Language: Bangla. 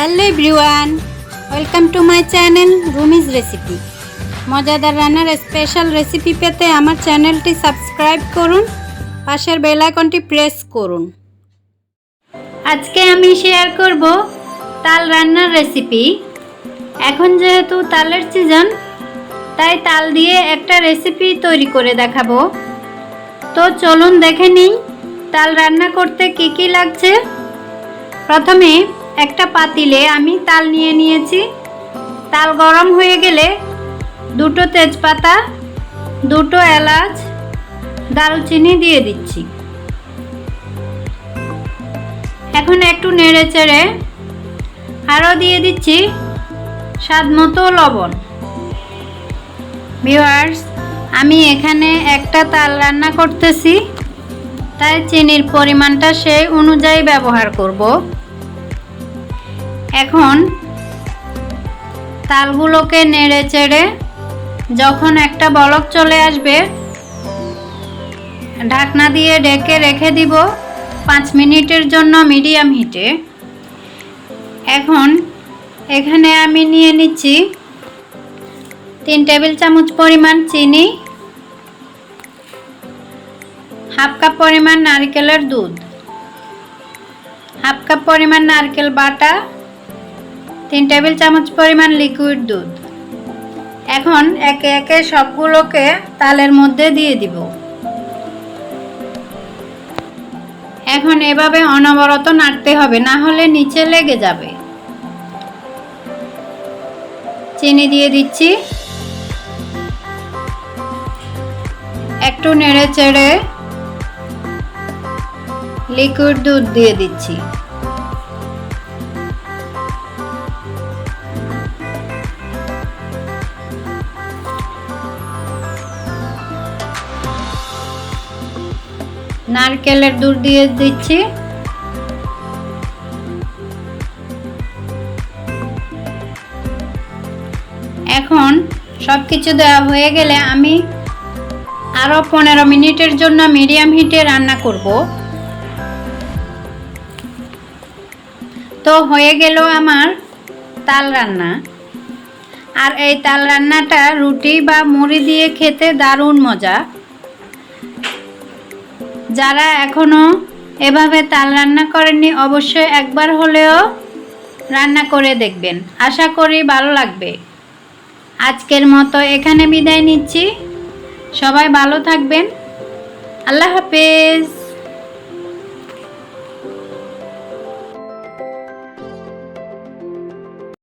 Hello everyone, welcome to my channel Rumi's recipe. মজাদার রান্নার স্পেশাল রেসিপি পেতে আমার চ্যানেলটি সাবস্ক্রাইব করুন, পাশের বেল আইকনটি প্রেস করুন। আজকে আমি শেয়ার করব তাল রান্নার রেসিপি এখন যেহেতু তালের সিজন তাই তাল দিয়ে একটা রেসিপি তৈরি করে দেখাবো। তো চলুন দেখে নিই তাল রান্না করতে কি কি লাগছে। প্রথমে একটা পাতিলে আমি তাল নিয়ে নিয়েছি। তাল গরম হয়ে গেলে দুটো তেজপাতা, দুটো এলাচ, দারুচিনি দিয়ে দিচ্ছি। এখন একটু নেড়ে চেড়ে আরও দিয়ে দিচ্ছি স্বাদ মতো লবণ। ভিউয়ার্স, আমি এখানে একটা তাল রান্না করতেছি, তাই চিনির পরিমাণটা সেই অনুযায়ী ব্যবহার করব। এখন তালগুলোকে নেড়ে চেড়ে যখন একটা বলক চলে আসবে, ঢাকনা দিয়ে ডেকে রেখে দিব পাঁচ মিনিটের জন্য মিডিয়াম হিটে। এখন এখানে আমি নিয়ে নিচ্ছি তিন টেবিল চামচ পরিমাণ চিনি, হাফ কাপ পরিমাণ নারকেলের দুধ, হাফ কাপ পরিমাণ নারকেল বাটা তিন টেবিল চামচ পরিমাণ লিকুইড দুধ। এখন একে একে সবগুলোকে তালের মধ্যে দিয়ে দিব। এখন এভাবে অনবরত নাড়তে হবে, না হলে নিচে লেগে যাবে। চিনি দিয়ে দিচ্ছি। একটু নেড়ে চেড়ে লিকুইড দুধ দিয়ে দিচ্ছি। নারকেলের দুধ দিয়ে দিচ্ছি। এখন সব কিছু দেওয়া হয়ে গেলে আমি আরও পনেরো মিনিটের জন্য মিডিয়াম হিটে রান্না করব। তো হয়ে গেল আমার তাল রান্না। আর এই তাল রান্নাটা রুটি বা মুড়ি দিয়ে খেতে দারুণ মজা। যারা এখনও এভাবে তাল রান্না করেননি, অবশ্যই একবার হলেও রান্না করে দেখবেন। আশা করি ভালো লাগবে। আজকের মতো এখানে বিদায় নিচ্ছি। সবাই ভালো থাকবেন। আল্লাহ হাফেজ।